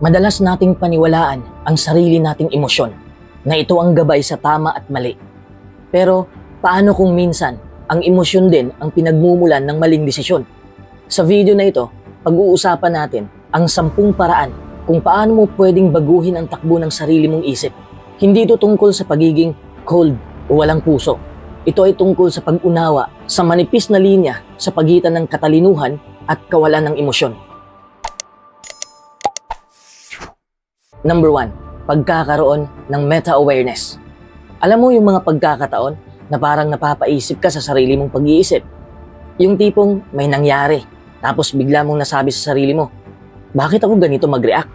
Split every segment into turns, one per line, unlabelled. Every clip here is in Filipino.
Madalas nating paniwalaan ang sarili nating emosyon na ito ang gabay sa tama at mali. Pero paano kung minsan ang emosyon din ang pinagmumulan ng maling desisyon? Sa video na ito, pag-uusapan natin ang sampung paraan kung paano mo pwedeng baguhin ang takbo ng sarili mong isip. Hindi ito tungkol sa pagiging cold o walang puso. Ito ay tungkol sa pag-unawa sa manipis na linya sa pagitan ng katalinuhan at kawalan ng emosyon. Number one, pagkakaroon ng meta-awareness. Alam mo yung mga pagkakataon na parang napapaisip ka sa sarili mong pag-iisip. Yung tipong may nangyari, tapos bigla mong nasabi sa sarili mo, bakit ako ganito mag-react?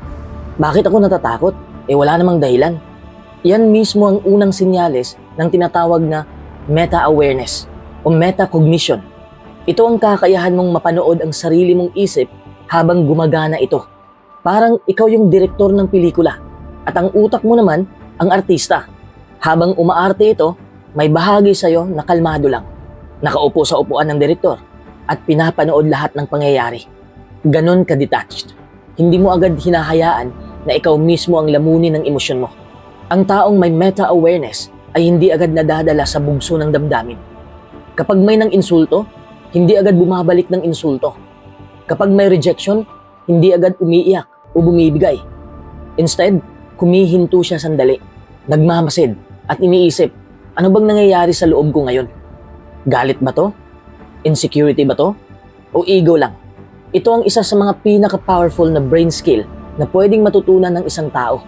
Bakit ako natatakot? Eh wala namang dahilan. Yan mismo ang unang sinyales ng tinatawag na meta-awareness o metacognition. Ito ang kakayahan mong mapanood ang sarili mong isip habang gumagana ito. Parang ikaw yung direktor ng pelikula at ang utak mo naman ang artista. Habang umaarte ito, may bahagi sa'yo na kalmado lang. Nakaupo sa upuan ng direktor at pinapanood lahat ng pangyayari. Ganon ka-detached. Hindi mo agad hinahayaan na ikaw mismo ang lamunin ng emosyon mo. Ang taong may meta-awareness ay hindi agad nadadala sa bugso ng damdamin. Kapag may nang insulto, hindi agad bumabalik ng insulto. Kapag may rejection, hindi agad umiiyak o bumibigay. Instead, humihinto siya sandali, nagmamasid at iniisip, ano bang nangyayari sa loob ko ngayon? Galit ba to? Insecurity ba to? O ego lang? Ito ang isa sa mga pinaka-powerful na brain skill na pwedeng matutunan ng isang tao.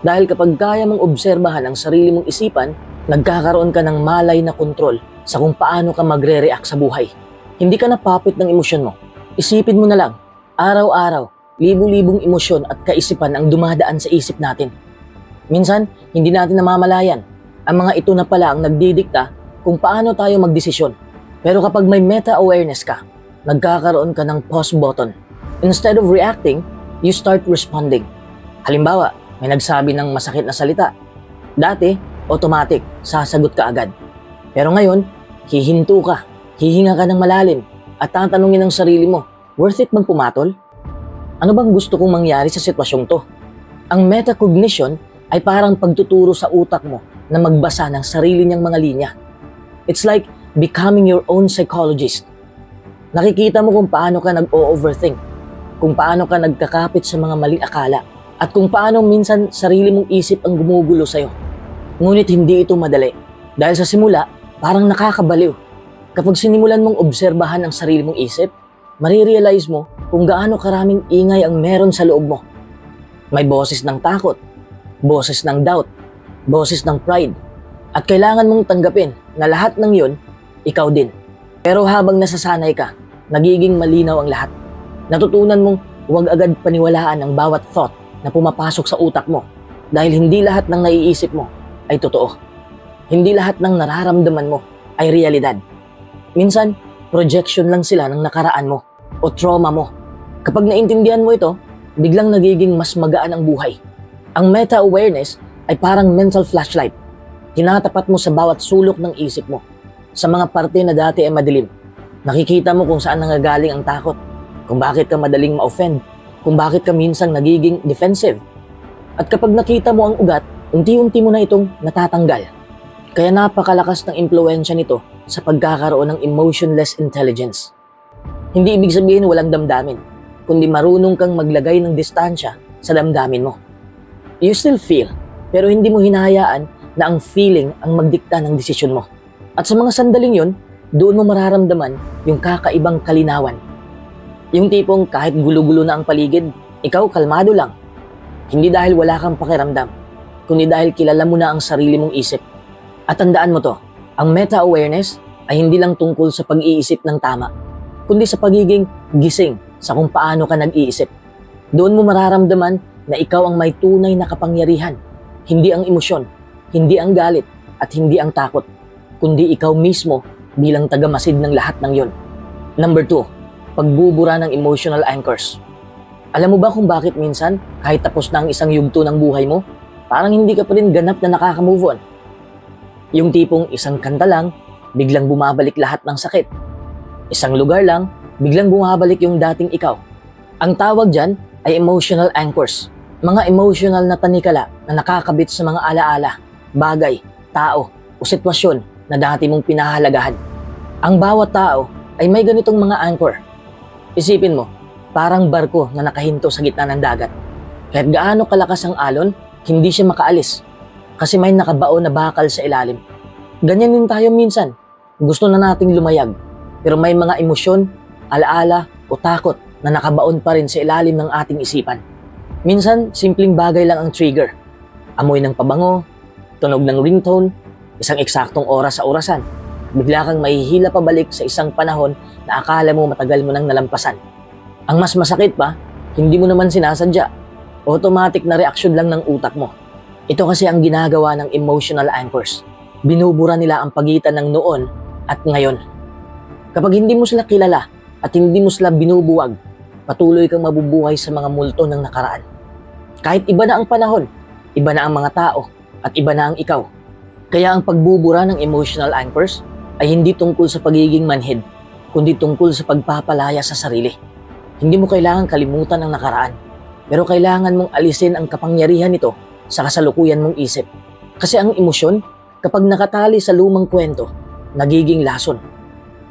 Dahil kapag kaya mong obserbahan ang sarili mong isipan, nagkakaroon ka ng malay na kontrol sa kung paano ka magre-react sa buhay. Hindi ka napapit ng emosyon mo. Isipin mo na lang, araw-araw, libu-libong emosyon at kaisipan ang dumadaan sa isip natin. Minsan, hindi natin namamalayan. Ang mga ito na pala ang nagdidikta kung paano tayo magdesisyon. Pero kapag may meta-awareness ka, nagkakaroon ka ng pause button. Instead of reacting, you start responding. Halimbawa, may nagsabi ng masakit na salita. Dati, automatic, sasagot ka agad. Pero ngayon, hihinto ka, hihinga ka ng malalim, at tatanungin ng sarili mo, worth it bang pumatol? Ano bang gusto kong mangyari sa sitwasyong to? Ang metacognition ay parang pagtuturo sa utak mo na magbasa ng sarili niyang mga linya. It's like becoming your own psychologist. Nakikita mo kung paano ka nag-o-overthink, kung paano ka nagkakapit sa mga maling akala, at kung paano minsan sarili mong isip ang gumugulo sa'yo. Ngunit hindi ito madali. Dahil sa simula, parang nakakabaliw. Kapag sinimulan mong obserbahan ang sarili mong isip, marirealize mo kung gaano karaming ingay ang meron sa loob mo. May boses ng takot, boses ng doubt, boses ng pride, at kailangan mong tanggapin na lahat ng yun, ikaw din. Pero habang nasasanay ka, nagiging malinaw ang lahat. Natutunan mong huwag agad paniwalaan ang bawat thought na pumapasok sa utak mo dahil hindi lahat ng naiisip mo ay totoo. Hindi lahat ng nararamdaman mo ay realidad. Minsan, projection lang sila ng nakaraan mo o trauma mo. Kapag naintindihan mo ito, biglang nagiging mas magaan ang buhay. Ang meta-awareness ay parang mental flashlight. Tinatapat mo sa bawat sulok ng isip mo. Sa mga parte na dati ay madilim, nakikita mo kung saan nanggagaling ang takot, kung bakit ka madaling ma-offend, kung bakit ka minsang nagiging defensive. At kapag nakita mo ang ugat, unti-unti mo na itong natatanggal. Kaya napakalakas ng impluensya nito sa pagkakaroon ng emotionless intelligence. Hindi ibig sabihin walang damdamin, kundi marunong kang maglagay ng distansya sa damdamin mo. You still feel, pero hindi mo hinahayaan na ang feeling ang magdikta ng desisyon mo. At sa mga sandaling yun, doon mo mararamdaman yung kakaibang kalinawan. Yung tipong kahit gulo-gulo na ang paligid, ikaw kalmado lang. Hindi dahil wala kang pakiramdam, kundi dahil kilala mo na ang sarili mong isip. At tandaan mo to, ang meta-awareness ay hindi lang tungkol sa pag-iisip ng tama, kundi sa pagiging gising sa kung paano ka nag-iisip. Doon mo mararamdaman na ikaw ang may tunay na kapangyarihan, hindi ang emosyon, hindi ang galit, at hindi ang takot, kundi ikaw mismo bilang tagamasid ng lahat ng yon. Number two, pagbubura ng emotional anchors. Alam mo ba kung bakit minsan, kahit tapos na ang isang yugto ng buhay mo, parang hindi ka pa rin ganap na nakaka-move on? Yung tipong isang kanta lang, biglang bumabalik lahat ng sakit. Isang lugar lang, biglang bumabalik yung dating ikaw. Ang tawag dyan ay emotional anchors. Mga emotional na tanikala na nakakabit sa mga alaala, bagay, tao, o sitwasyon na dati mong pinahalagahan. Ang bawat tao ay may ganitong mga anchor. Isipin mo, parang barko na nakahinto sa gitna ng dagat. Kahit gaano kalakas ang alon, hindi siya makaalis kasi may nakabaon na bakal sa ilalim. Ganyan din tayo minsan. Gusto na nating lumayag, pero may mga emosyon, alaala o takot na nakabaon pa rin sa ilalim ng ating isipan. Minsan, simpleng bagay lang ang trigger. Amoy ng pabango, tunog ng ringtone, isang eksaktong oras sa orasan. Bigla kang mahihila pabalik sa isang panahon na akala mo matagal mo nang nalampasan. Ang mas masakit pa, hindi mo naman sinasadya. Automatic na reaksyon lang ng utak mo. Ito kasi ang ginagawa ng emotional anchors. Binubura nila ang pagitan ng noon at ngayon. Kapag hindi mo sila kilala at hindi mo sila binubuwag, patuloy kang mabubuhay sa mga multo ng nakaraan. Kahit iba na ang panahon, iba na ang mga tao, at iba na ang ikaw. Kaya ang pagbubura ng emotional anchors ay hindi tungkol sa pagiging manhid, kundi tungkol sa pagpapalaya sa sarili. Hindi mo kailangan kalimutan ang nakaraan, pero kailangan mong alisin ang kapangyarihan nito sa kasalukuyan mong isip. Kasi ang emosyon, kapag nakatali sa lumang kwento, nagiging lason.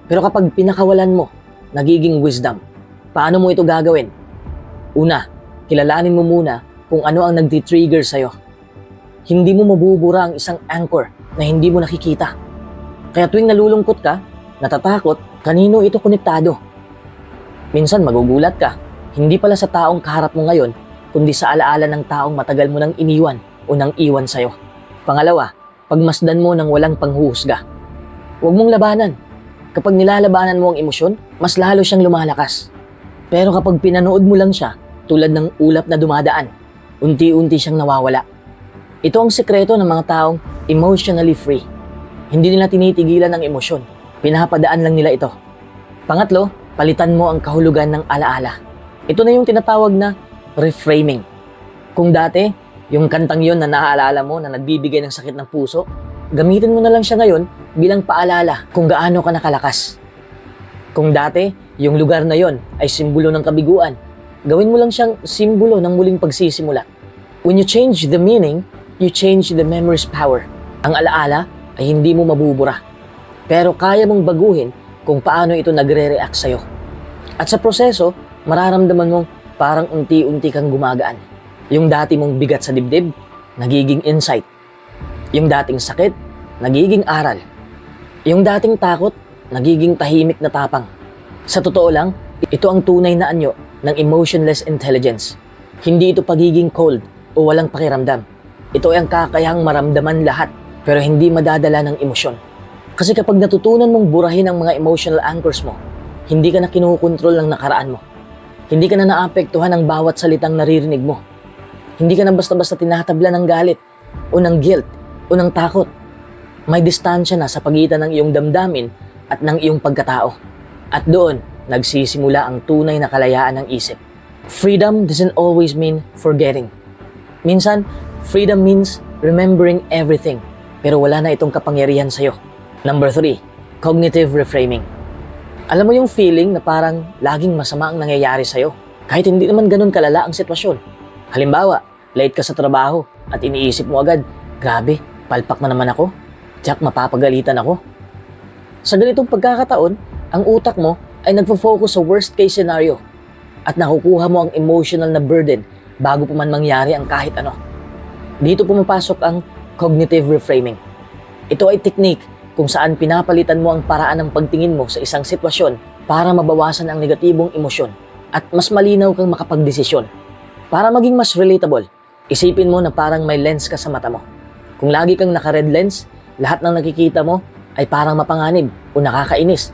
Pero kapag pinakawalan mo, nagiging wisdom. Paano mo ito gagawin? Una, kilalanin mo muna kung ano ang nagti-trigger sa'yo. Hindi mo mabubura ang isang anchor na hindi mo nakikita. Kaya tuwing nalulungkot ka, natatakot, kanino ito konektado? Minsan magugulat ka, hindi pala sa taong kaharap mo ngayon, kundi sa alaala ng taong matagal mo nang iniwan o nang iwan sa'yo. Pangalawa, pagmasdan mo ng walang panghuhusga. Huwag mong labanan. Kapag nilalabanan mo ang emosyon, mas lalo siyang lumalakas. Pero kapag pinanood mo lang siya, tulad ng ulap na dumadaan, unti-unti siyang nawawala. Ito ang sekreto ng mga taong emotionally free. Hindi nila tinitigilan ang emosyon. Pinapadaan lang nila ito. Pangatlo, palitan mo ang kahulugan ng alaala. Ito na yung tinatawag na reframing. Kung dati, yung kantang yon na naaalala mo na nagbibigay ng sakit ng puso, gamitin mo na lang siya ngayon bilang paalala kung gaano ka nakalakas. Kung dati, yung lugar na yon ay simbolo ng kabiguan, gawin mo lang siyang simbolo ng muling pagsisimula. When you change the meaning, you change the memory's power. Ang alaala ay hindi mo mabubura. Pero kaya mong baguhin kung paano ito nagre-react sa'yo. At sa proseso, mararamdaman mong parang unti-unti kang gumagaan. Yung dati mong bigat sa dibdib, nagiging insight. Yung dating sakit, nagiging aral. Yung dating takot, nagiging tahimik na tapang. Sa totoo lang, ito ang tunay na anyo ng emotionless intelligence. Hindi ito pagiging cold o walang pakiramdam. Ito ay ang kakayahang maramdaman lahat pero hindi madadala ng emosyon. Kasi kapag natutunan mong burahin ang mga emotional anchors mo, hindi ka na kinukontrol ng nakaraan mo. Hindi ka na naapektuhan ng bawat salitang naririnig mo. Hindi ka na basta-basta tinatabla ng galit o ng guilt o ng takot. May distansya na sa pagitan ng iyong damdamin at ng iyong pagkatao. At doon, nagsisimula ang tunay na kalayaan ng isip. Freedom doesn't always mean forgetting. Minsan, freedom means remembering everything, pero wala na itong kapangyarihan sa'yo. Number three, cognitive reframing. Alam mo yung feeling na parang laging masama ang nangyayari sa'yo, kahit hindi naman ganun kalala ang sitwasyon. Halimbawa, late ka sa trabaho at iniisip mo agad, grabe, palpak na naman ako. Jack, mapapagalitan ako. Sa ganitong pagkakataon, ang utak mo ay nagfo-focus sa worst case scenario at nakukuha mo ang emotional na burden bago pa man mangyari ang kahit ano. Dito pumapasok ang cognitive reframing. Ito ay technique kung saan pinapalitan mo ang paraan ng pagtingin mo sa isang sitwasyon para mabawasan ang negatibong emosyon at mas malinaw kang makapagdesisyon. Para maging mas relatable, isipin mo na parang may lens ka sa mata mo. Kung lagi kang naka-red lens, lahat ng nakikita mo ay parang mapanganib o nakakainis.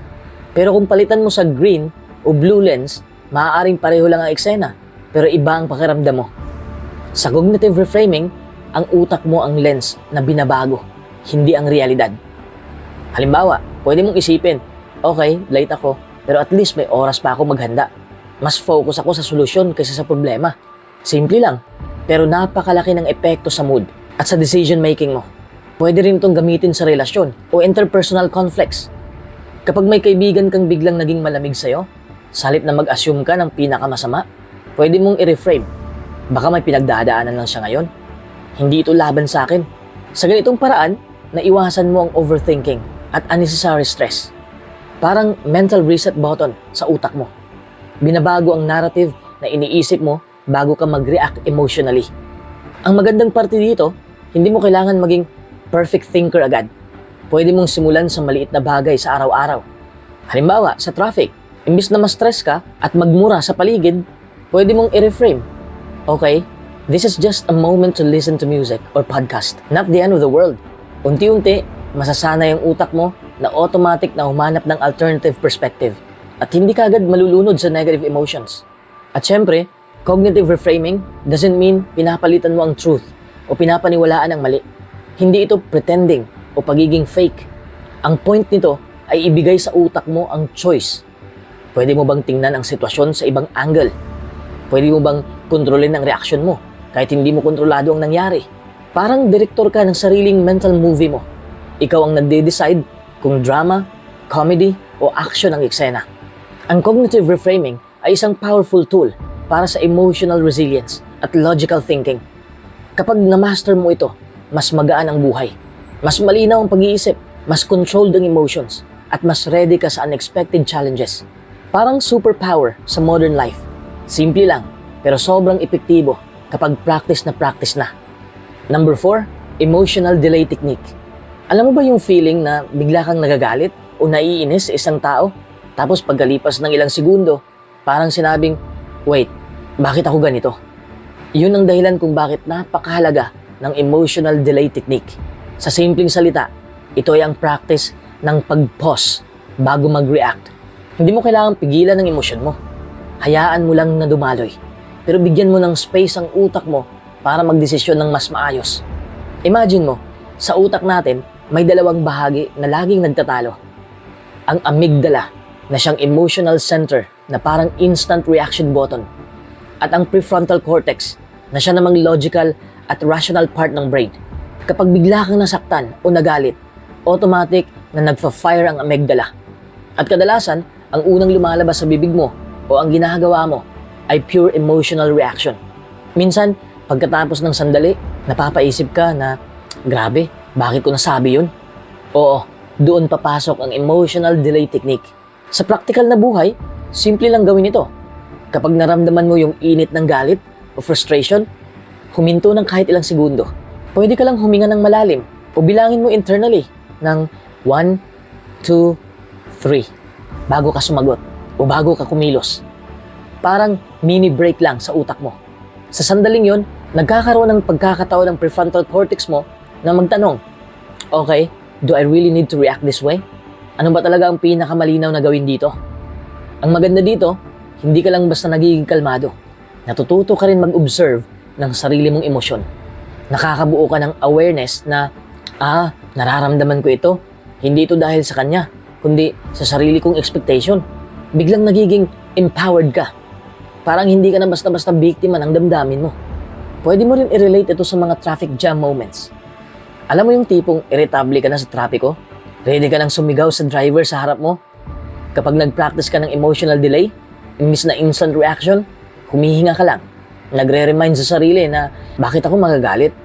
Pero kung palitan mo sa green o blue lens, maaaring pareho lang ang eksena, pero iba ang pakiramdam mo. Sa cognitive reframing, ang utak mo ang lens na binabago, hindi ang realidad. Halimbawa, pwede mong isipin, okay, late ako, pero at least may oras pa ako maghanda. Mas focus ako sa solusyon kaysa sa problema. Simple lang, pero napakalaki ng epekto sa mood at sa decision making mo. Pwede rin itong gamitin sa relasyon o interpersonal conflicts. Kapag may kaibigan kang biglang naging malamig sa'yo, salit na mag-assume ka ng pinakamasama, pwede mong i-reframe. Baka may pinagdadaanan lang siya ngayon. Hindi ito laban sa akin. Sa ganitong paraan, naiwasan mo ang overthinking at unnecessary stress. Parang mental reset button sa utak mo. Binabago ang narrative na iniisip mo bago ka mag-react emotionally. Ang magandang parte dito, hindi mo kailangan maging perfect thinker agad. Pwede mong simulan sa maliit na bagay sa araw-araw. Halimbawa, sa traffic, imbis na ma-stress ka at magmura sa paligid, pwede mong i-reframe. Okay, this is just a moment to listen to music or podcast, not the end of the world. Unti-unti, masasana yung utak mo na automatic na humanap ng alternative perspective at hindi ka agad malulunod sa negative emotions. At syempre, cognitive reframing doesn't mean pinapalitan mo ang truth o pinapaniwalaan ang mali. Hindi ito pretending o pagiging fake. Ang point nito ay ibigay sa utak mo ang choice. Pwede mo bang tingnan ang sitwasyon sa ibang angle? Pwede mo bang kontrolin ang reaksyon mo kahit hindi mo kontrolado ang nangyari? Parang direktor ka ng sariling mental movie mo. Ikaw ang nagde-decide kung drama, comedy, o action ang eksena. Ang cognitive reframing ay isang powerful tool para sa emotional resilience at logical thinking. Kapag na-master mo ito, mas magaan ang buhay. Mas malinaw ang pag-iisip, mas controlled ang emotions, at mas ready ka sa unexpected challenges. Parang superpower sa modern life. Simple lang, pero sobrang epektibo kapag practice na practice na. Number 4, emotional delay technique. Alam mo ba yung feeling na bigla kang nagagalit o naiinis sa isang tao? Tapos pagkalipas ng ilang segundo, parang sinabing, wait, bakit ako ganito? Yun ang dahilan kung bakit napakahalaga ng emotional delay technique. Sa simpleng salita, ito ay ang practice ng pag-pause bago mag-react. Hindi mo kailangang pigilan ng emosyon mo. Hayaan mo lang na dumaloy. Pero bigyan mo ng space ang utak mo para magdesisyon ng mas maayos. Imagine mo, sa utak natin, may dalawang bahagi na laging nagtatalo. Ang amygdala, na siyang emotional center na parang instant reaction button. At ang prefrontal cortex, na siya namang logical at rational part ng brain. Kapag bigla kang nasaktan o nagalit, automatic na nagfa-fire ang amygdala. At kadalasan, ang unang lumalabas sa bibig mo o ang ginagawa mo ay pure emotional reaction. Minsan, pagkatapos ng sandali, napapaisip ka na, grabe, bakit ko nasabi yun? Oo, doon papasok ang emotional delay technique. Sa practical na buhay, simple lang gawin ito. Kapag naramdaman mo yung init ng galit o frustration, huminto ng kahit ilang segundo. Pwede ka lang huminga ng malalim o bilangin mo internally ng 1, 2, 3 bago ka sumagot o bago ka kumilos. Parang mini break lang sa utak mo. Sa sandaling yon, nagkakaroon ng pagkakataon ng prefrontal cortex mo na magtanong, Okay, do I really need to react this way? Ano ba talaga ang pinakamalinaw na gawin dito? Ang maganda dito, hindi ka lang basta nagiging kalmado. Natututo ka rin mag-observe ng sarili mong emosyon. Nakakabuo ka ng awareness na, ah, nararamdaman ko ito. Hindi ito dahil sa kanya, kundi sa sarili kong expectation. Biglang nagiging empowered ka. Parang hindi ka na basta-basta biktima ng damdamin mo. Pwede mo rin i-relate ito sa mga traffic jam moments. Alam mo yung tipong irritable ka na sa trapiko? Ready ka nang sumigaw sa driver sa harap mo? Kapag nag-practice ka ng emotional delay, imbis na instant reaction, humihinga ka lang. Nagre-remind sa sarili na bakit ako magagalit?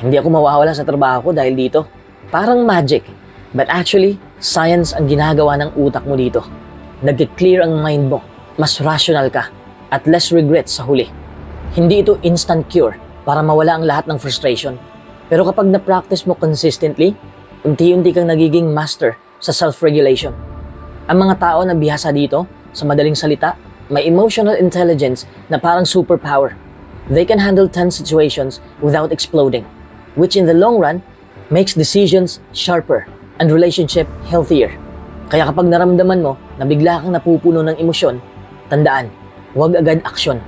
Hindi ako mawawala sa trabaho ko dahil dito. Parang magic. But actually, science ang ginagawa ng utak mo dito. Nag-clear ang mind mo. Mas rational ka. At less regret sa huli. Hindi ito instant cure para mawala ang lahat ng frustration. Pero kapag na-practice mo consistently, unti-unti kang nagiging master sa self-regulation. Ang mga tao na bihasa dito, sa madaling salita, may emotional intelligence na parang superpower. They can handle tense situations without exploding, which in the long run makes decisions sharper and relationship healthier. Kaya kapag naramdaman mo na bigla kang napupuno ng emosyon, tandaan, huwag agad aksyon.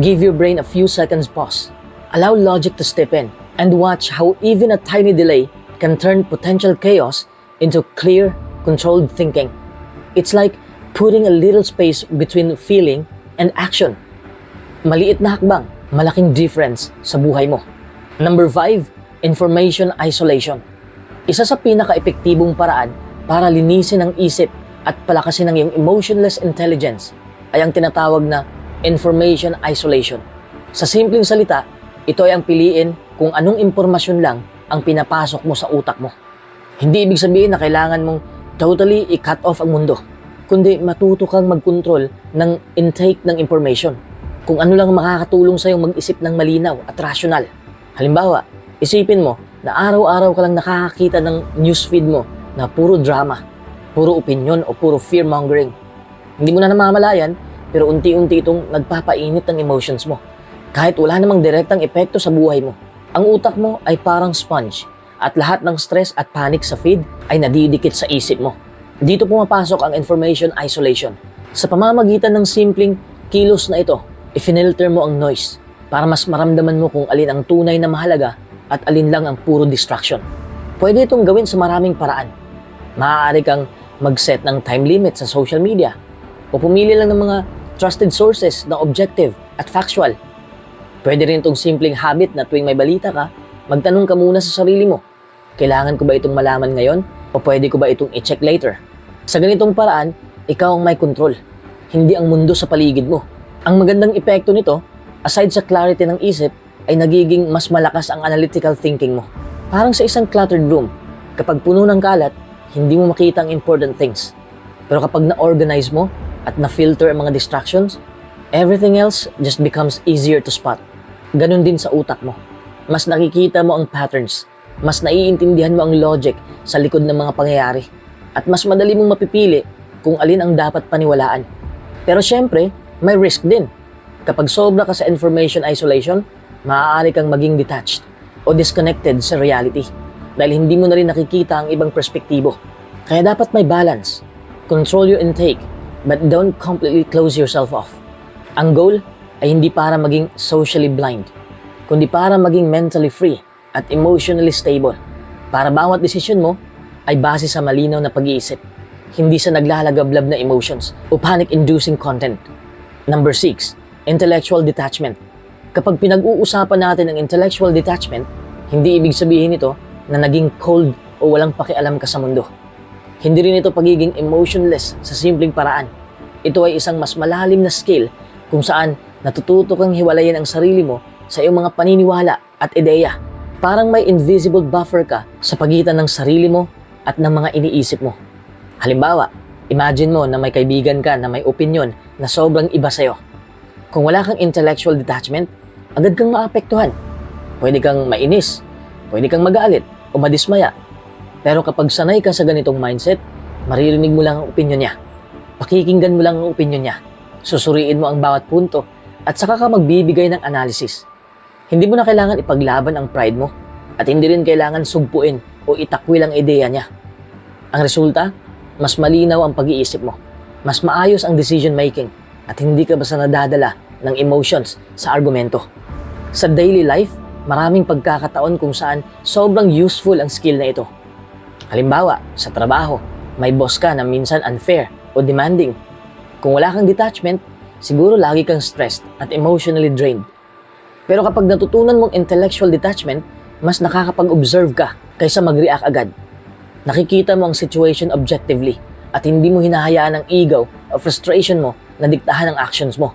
Give your brain a few seconds pause. Allow logic to step in and watch how even a tiny delay can turn potential chaos into clear, controlled thinking. It's like putting a little space between feeling and action. Maliit na hakbang, malaking difference sa buhay mo. Number 5, information isolation. Isa sa pinaka-epektibong paraan para linisin ang isip at palakasin ang iyong emotionless intelligence ay ang tinatawag na information isolation. Sa simpleng salita, ito ay ang piliin kung anong impormasyon lang ang pinapasok mo sa utak mo. Hindi ibig sabihin na kailangan mong totally i-cut off ang mundo, kundi matuto kang mag-control ng intake ng information. Kung ano lang ang makakatulong sa'yo mag-isip ng malinaw at rational. Halimbawa, isipin mo na araw-araw ka lang nakakakita ng newsfeed mo na puro drama, puro opinion o puro fear-mongering. Hindi mo na namamalayan, pero unti-unti itong nagpapainit ng emotions mo. Kahit wala namang direktang epekto sa buhay mo. Ang utak mo ay parang sponge at lahat ng stress at panic sa feed ay nadidikit sa isip mo. Dito pumapasok ang information isolation. Sa pamamagitan ng simpleng kilos na ito, ifinilter mo ang noise para mas maramdaman mo kung alin ang tunay na mahalaga at alin lang ang puro distraction. Pwede itong gawin sa maraming paraan. Maaari kang mag-set ng time limit sa social media o pumili lang ng mga trusted sources na objective at factual. Pwede rin itong simpleng habit na tuwing may balita ka, magtanong ka muna sa sarili mo, kailangan ko ba itong malaman ngayon o pwede ko ba itong i-check later? Sa ganitong paraan, ikaw ang may control, hindi ang mundo sa paligid mo. Ang magandang epekto nito, aside sa clarity ng isip, ay nagiging mas malakas ang analytical thinking mo. Parang sa isang cluttered room, kapag puno ng kalat, hindi mo makita ang important things. Pero kapag na-organize mo at na-filter ang mga distractions, everything else just becomes easier to spot. Ganon din sa utak mo. Mas nakikita mo ang patterns, mas naiintindihan mo ang logic sa likod ng mga pangyayari, at mas madali mong mapipili kung alin ang dapat paniwalaan. Pero syempre, may risk din. Kapag sobra ka sa information isolation, maaari kang maging detached o disconnected sa reality dahil hindi mo na rin nakikita ang ibang perspektibo. Kaya dapat may balance. Control your intake, but don't completely close yourself off. Ang goal ay hindi para maging socially blind, kundi para maging mentally free at emotionally stable. Para bawat desisyon mo ay base sa malinaw na pag-iisip, hindi sa naglalagablab na emotions o panic-inducing content. Number 6, intellectual detachment. Kapag pinag-uusapan natin ang intellectual detachment, hindi ibig sabihin ito na naging cold o walang pakialam ka sa mundo. Hindi rin ito pagiging emotionless sa simpleng paraan. Ito ay isang mas malalim na skill kung saan natututo kang hiwalayin ang sarili mo sa iyong mga paniniwala at ideya. Parang may invisible buffer ka sa pagitan ng sarili mo at ng mga iniisip mo. Halimbawa, imagine mo na may kaibigan ka na may opinion na sobrang iba sa'yo. Kung wala kang intellectual detachment, agad kang maapektuhan. Pwede kang mainis, pwede kang magalit o madismaya. Pero kapag sanay ka sa ganitong mindset, maririnig mo lang ang opinion niya. Pakikinggan mo lang ang opinion niya. Susuriin mo ang bawat punto at saka ka magbibigay ng analysis. Hindi mo na kailangan ipaglaban ang pride mo at hindi rin kailangan sugpuin o itakwil ang ideya niya. Ang resulta, mas malinaw ang pag-iisip mo. Mas maayos ang decision making at hindi ka basta nadadala ng emotions sa argumento. Sa daily life, maraming pagkakataon kung saan sobrang useful ang skill na ito. Halimbawa, sa trabaho, may boss ka na minsan unfair o demanding. Kung wala kang detachment, siguro lagi kang stressed at emotionally drained. Pero kapag natutunan mong intellectual detachment, mas nakakapag-observe ka kaysa mag-react agad. Nakikita mo ang situation objectively at hindi mo hinahayaan ang ego o frustration mo na diktahan ang actions mo.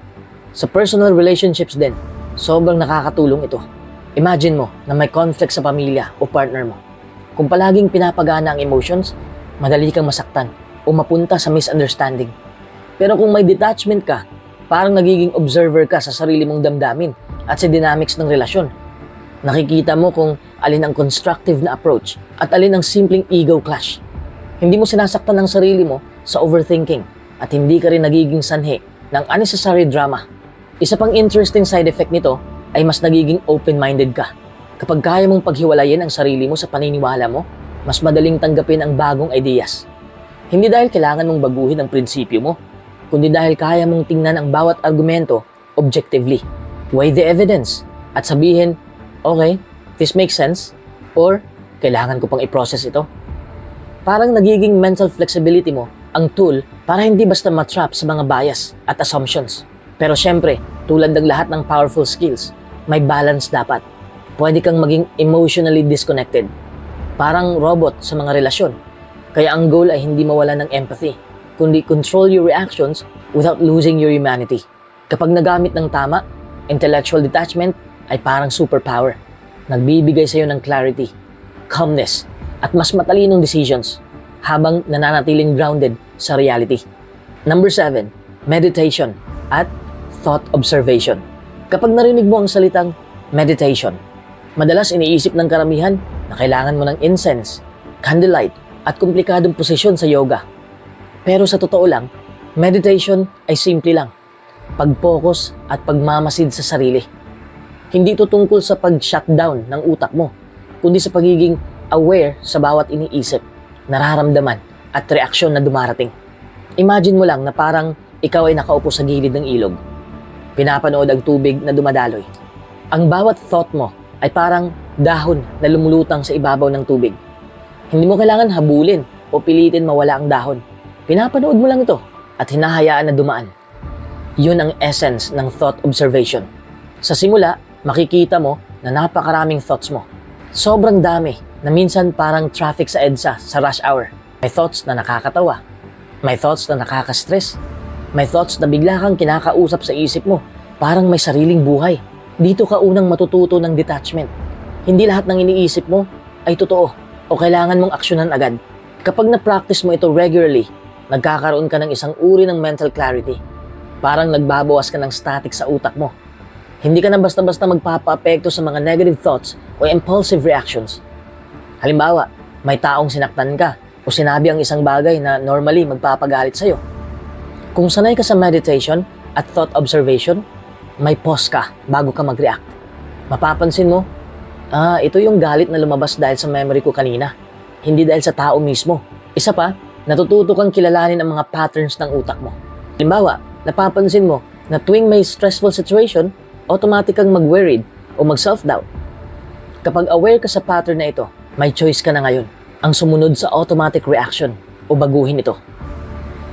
Sa personal relationships din, sobrang nakakatulong ito. Imagine mo na may conflict sa pamilya o partner mo. Kung palaging pinapagana ang emotions, madali kang masaktan o mapunta sa misunderstanding. Pero kung may detachment ka, parang nagiging observer ka sa sarili mong damdamin at sa dynamics ng relasyon. Nakikita mo kung alin ang constructive na approach at alin ang simpleng ego clash. Hindi mo sinasaktan ang sarili mo sa overthinking at hindi ka rin nagiging sanhi ng unnecessary drama. Isa pang interesting side effect nito ay mas nagiging open-minded ka. Kapag kaya mong paghiwalayin ang sarili mo sa paniniwala mo, mas madaling tanggapin ang bagong ideas. Hindi dahil kailangan mong baguhin ang prinsipyo mo, kundi dahil kaya mong tingnan ang bawat argumento objectively. Weigh the evidence at sabihin, okay, this makes sense, or kailangan ko pang i-process ito. Parang nagiging mental flexibility mo ang tool para hindi basta matrap sa mga bias at assumptions. Pero syempre, tulad ng lahat ng powerful skills, may balance dapat. Pwede kang maging emotionally disconnected. Parang robot sa mga relasyon. Kaya ang goal ay hindi mawala ng empathy, kundi control your reactions without losing your humanity. Kapag nagamit ng tama, intellectual detachment ay parang superpower. Nagbibigay sa'yo ng clarity, calmness, at mas matalinong decisions habang nananatiling grounded sa reality. Number 7, meditation at thought observation. Kapag narinig mo ang salitang meditation, madalas iniisip ng karamihan na kailangan mo ng incense, candlelight, at komplikadong posisyon sa yoga. Pero sa totoo lang, meditation ay simple lang. Pag-focus at pagmamasid sa sarili. Hindi ito tungkol sa pag-shutdown ng utak mo, kundi sa pagiging aware sa bawat iniisip, nararamdaman, at reaksyon na dumarating. Imagine mo lang na parang ikaw ay nakaupo sa gilid ng ilog. Pinapanood ang tubig na dumadaloy. Ang bawat thought mo ay parang dahon na lumulutang sa ibabaw ng tubig. Hindi mo kailangan habulin o pilitin mawala ang dahon. Pinapanood mo lang ito at hinahayaan na dumaan. Yun ang essence ng thought observation. Sa simula, makikita mo na napakaraming thoughts mo. Sobrang dami na minsan parang traffic sa EDSA sa rush hour. May thoughts na nakakatawa. May thoughts na nakaka-stress. May thoughts na bigla kang kinakausap sa isip mo. Parang may sariling buhay. Dito ka unang matututo ng detachment. Hindi lahat ng iniisip mo ay totoo o kailangan mong aksyonan agad. Kapag na-practice mo ito regularly, nagkakaroon ka ng isang uri ng mental clarity. Parang nagbabawas ka ng static sa utak mo. Hindi ka na basta-basta magpapa-apekto sa mga negative thoughts o impulsive reactions. Halimbawa, may taong sinaktan ka o sinabi ang isang bagay na normally magpapagalit sa'yo. Kung sanay ka sa meditation at thought observation, may pause ka bago ka mag-react. Mapapansin mo, ah, ito yung galit na lumabas dahil sa memory ko kanina, hindi dahil sa tao mismo. Isa pa, natututo kang kilalanin ang mga patterns ng utak mo. Halimbawa, napapansin mo na tuwing may stressful situation, automatic kang mag-worried o mag-self-doubt. Kapag aware ka sa pattern na ito, may choice ka na ngayon ang sumunod sa automatic reaction o baguhin ito.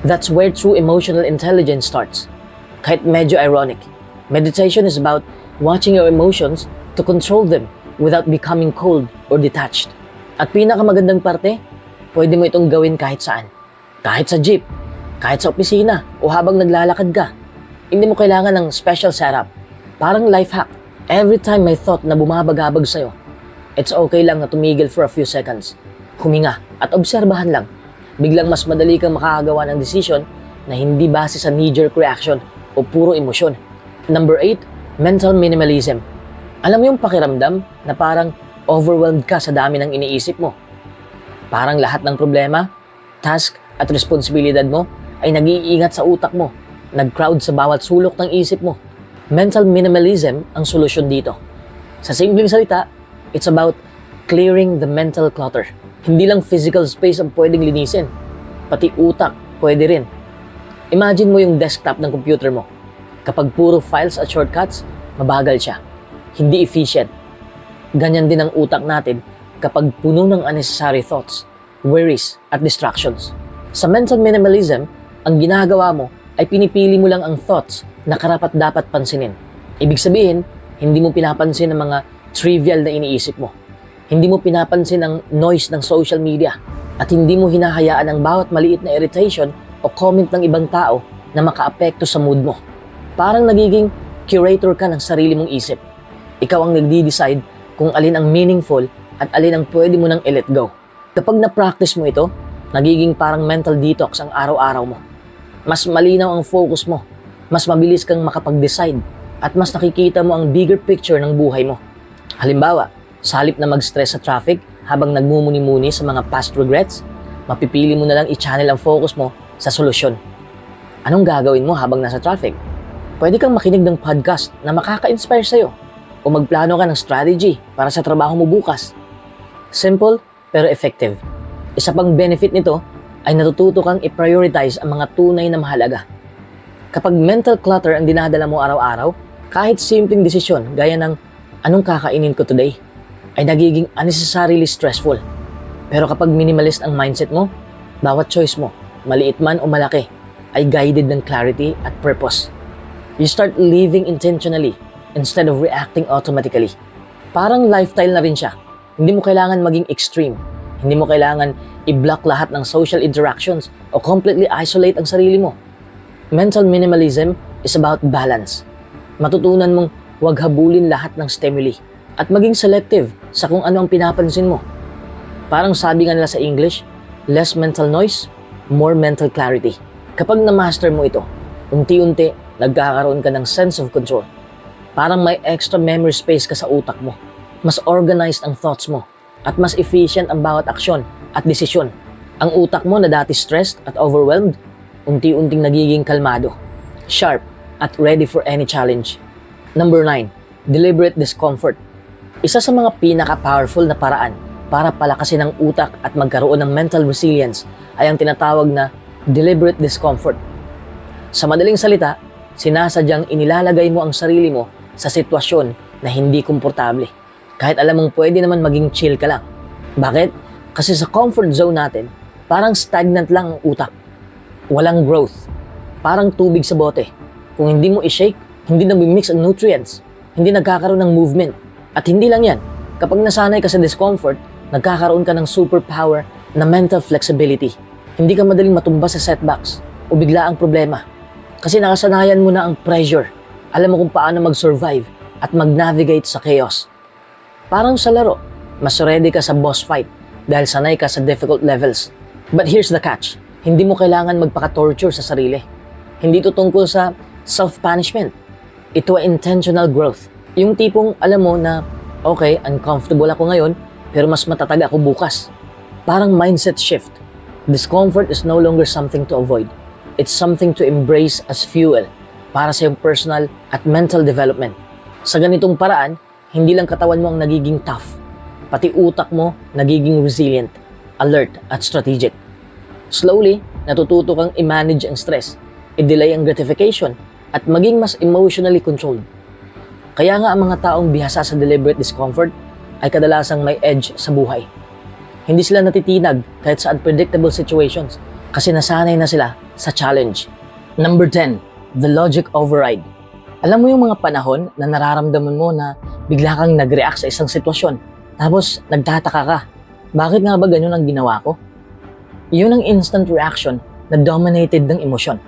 That's where true emotional intelligence starts. Kahit medyo ironic, meditation is about watching your emotions to control them without becoming cold or detached. At pinakamagandang parte, pwede mo itong gawin kahit saan. Kahit sa jeep, kahit sa opisina, o habang naglalakad ka. Hindi mo kailangan ng special setup. Parang life hack. Every time may thought na bumabagabag sa'yo, it's okay lang na tumigil for a few seconds. Huminga at obserbahan lang. Biglang mas madali kang makakagawa ng decision na hindi base sa knee-jerk reaction o puro emosyon. Number 8, mental minimalism. Alam mo yung pakiramdam na parang overwhelmed ka sa dami ng iniisip mo. Parang lahat ng problema, task at responsibilidad mo ay nag-iingat sa utak mo, nag-crowd sa bawat sulok ng isip mo. Mental minimalism ang solusyon dito. Sa simpleng salita, it's about clearing the mental clutter. Hindi lang physical space ang pwedeng linisin, pati utak pwede rin. Imagine mo yung desktop ng computer mo. Kapag puro files at shortcuts, mabagal siya. Hindi efficient. Ganyan din ang utak natin kapag puno ng unnecessary thoughts, worries, at distractions. Sa mental minimalism, ang ginagawa mo ay pinipili mo lang ang thoughts na karapat dapat pansinin. Ibig sabihin, hindi mo pinapansin ang mga trivial na iniisip mo. Hindi mo pinapansin ang noise ng social media at hindi mo hinahayaan ang bawat maliit na irritation o comment ng ibang tao na makaapekto sa mood mo. Parang nagiging curator ka ng sarili mong isip. Ikaw ang nagdi-decide kung alin ang meaningful at alin ang pwede mo nang i-let go. Kapag na-practice mo ito, nagiging parang mental detox ang araw-araw mo. Mas malinaw ang focus mo, mas mabilis kang makapag-decide, at mas nakikita mo ang bigger picture ng buhay mo. Halimbawa, sa halip na mag-stress sa traffic habang nagmumuni-muni sa mga past regrets, mapipili mo na lang i-channel ang focus mo sa solusyon. Anong gagawin mo habang nasa traffic? Pwede kang makinig ng podcast na makaka-inspire sa'yo o magplano ka ng strategy para sa trabaho mo bukas. Simple pero effective. Isa pang benefit nito ay natututo kang i-prioritize ang mga tunay na mahalaga. Kapag mental clutter ang dinadala mo araw-araw, kahit simpleng desisyon gaya ng anong kakainin ko today, ay nagiging unnecessarily stressful. Pero kapag minimalist ang mindset mo, bawat choice mo, maliit man o malaki, ay guided ng clarity at purpose. You start living intentionally instead of reacting automatically. Parang lifestyle na rin siya. Hindi mo kailangan maging extreme. Hindi mo kailangan i-block lahat ng social interactions o completely isolate ang sarili mo. Mental minimalism is about balance. Matutunan mong huwag habulin lahat ng stimuli at maging selective sa kung ano ang pinapansin mo. Parang sabi nga nila sa English, less mental noise, more mental clarity. Kapag na-master mo ito, unti-unti nagkakaroon ka ng sense of control. Parang may extra memory space ka sa utak mo. Mas organized ang thoughts mo at mas efficient ang bawat aksyon at desisyon. Ang utak mo na dati stressed at overwhelmed, unti-unting nagiging kalmado, sharp, at ready for any challenge. Number 9, deliberate discomfort. Isa sa mga pinaka-powerful na paraan para palakasin ang utak at magkaroon ng mental resilience ay ang tinatawag na deliberate discomfort. Sa madaling salita, sinasadyang inilalagay mo ang sarili mo sa sitwasyon na hindi komportable. Kahit alam mong pwede naman maging chill ka lang. Bakit? Kasi sa comfort zone natin, parang stagnant lang ang utak. Walang growth. Parang tubig sa bote. Kung hindi mo i-shake, hindi na mix ang nutrients. Hindi nagkakaroon ng movement. At hindi lang yan. Kapag nasanay ka sa discomfort, nagkakaroon ka ng superpower na mental flexibility. Hindi ka madaling matumba sa setbacks o bigla ang problema. Kasi nakasanayan mo na ang pressure. Alam mo kung paano mag-survive at mag-navigate sa chaos. Parang sa laro, mas ready ka sa boss fight dahil sanay ka sa difficult levels. But here's the catch. Hindi mo kailangan magpaka-torture sa sarili. Hindi ito tungkol sa self-punishment. Ito ay intentional growth. Yung tipong alam mo na, okay, uncomfortable ako ngayon, pero mas matatag ako bukas. Parang mindset shift. Discomfort is no longer something to avoid. It's something to embrace as fuel para sa iyong personal at mental development. Sa ganitong paraan, hindi lang katawan mo ang nagiging tough, pati utak mo nagiging resilient, alert at strategic. Slowly, natututo kang i-manage ang stress, i-delay ang gratification, at maging mas emotionally controlled. Kaya nga ang mga taong bihasa sa deliberate discomfort ay kadalasang may edge sa buhay. Hindi sila natitinag kahit sa unpredictable situations kasi nasanay na sila sa challenge. Number 10, the logic override. Alam mo yung mga panahon na nararamdaman mo na bigla kang nag-react sa isang sitwasyon tapos nagtataka ka, bakit nga ba ganun ang ginawa ko? Yun ang instant reaction na dominated ng emosyon.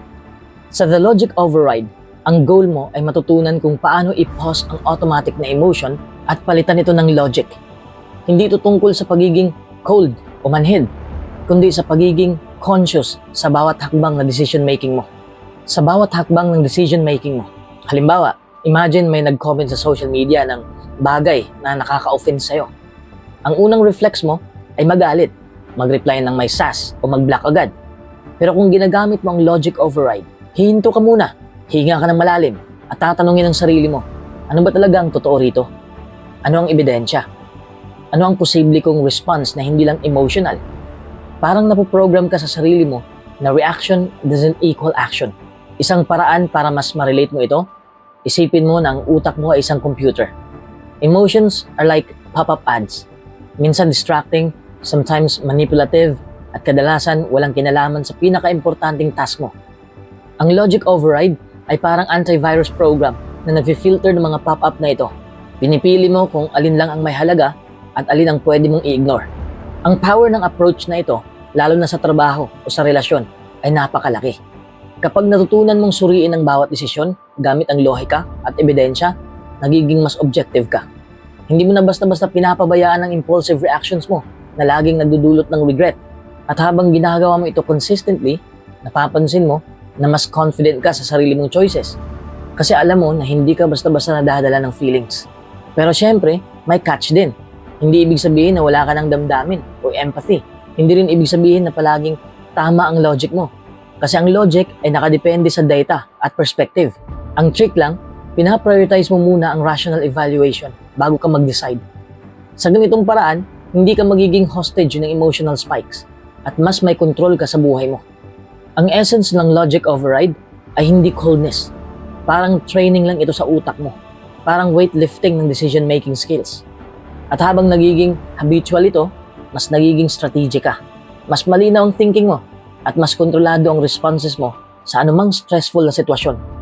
Sa the logic override, ang goal mo ay matutunan kung paano i-pause ang automatic na emotion at palitan ito ng logic. Hindi ito tungkol sa pagiging cold o manhid, kundi sa pagiging conscious sa bawat hakbang na decision making mo. Sa bawat hakbang ng decision making mo. Halimbawa, imagine may nag-comment sa social media ng bagay na nakaka-offense sa'yo. Ang unang reflex mo ay magalit, mag-reply ng may sass o mag-block agad. Pero kung ginagamit mo ang logic override, hihinto ka muna, hinga ka ng malalim, at tatanungin ang sarili mo, ano ba talaga ang totoo rito? Ano ang ebidensya? Ano ang posible kong response na hindi lang emotional? Parang napoprogram ka sa sarili mo na reaction doesn't equal action. Isang paraan para mas ma-relate mo ito, isipin mo na ang utak mo ay isang computer. Emotions are like pop-up ads. Minsan distracting, sometimes manipulative, at kadalasan walang kinalaman sa pinaka-importanting task mo. Ang logic override ay parang antivirus program na nag-filter ng mga pop-up na ito. Pinipili mo kung alin lang ang may halaga at alin ang pwede mong i-ignore. Ang power ng approach na ito, lalo na sa trabaho o sa relasyon, ay napakalaki. Kapag natutunan mong suriin ang bawat desisyon gamit ang lohika at ebidensya, nagiging mas objective ka. Hindi mo na basta-basta pinapabayaan ang impulsive reactions mo na laging nagdudulot ng regret. At habang ginagawa mo ito consistently, napapansin mo na mas confident ka sa sarili mong choices. Kasi alam mo na hindi ka basta-basta nadadala ng feelings. Pero syempre, may catch din. Hindi ibig sabihin na wala ka ng damdamin o empathy. Hindi rin ibig sabihin na palaging tama ang logic mo. Kasi ang logic ay nakadepende sa data at perspective. Ang trick lang, pinaprioritize mo muna ang rational evaluation bago ka mag-decide. Sa ganitong paraan, hindi ka magiging hostage ng emotional spikes at mas may control ka sa buhay mo. Ang essence ng logic override ay hindi coldness. Parang training lang ito sa utak mo. Parang weightlifting ng decision-making skills. At habang nagiging habitual ito, mas nagiging strategic ka. Mas malinaw ang thinking mo at mas kontrolado ang responses mo sa anumang stressful na sitwasyon.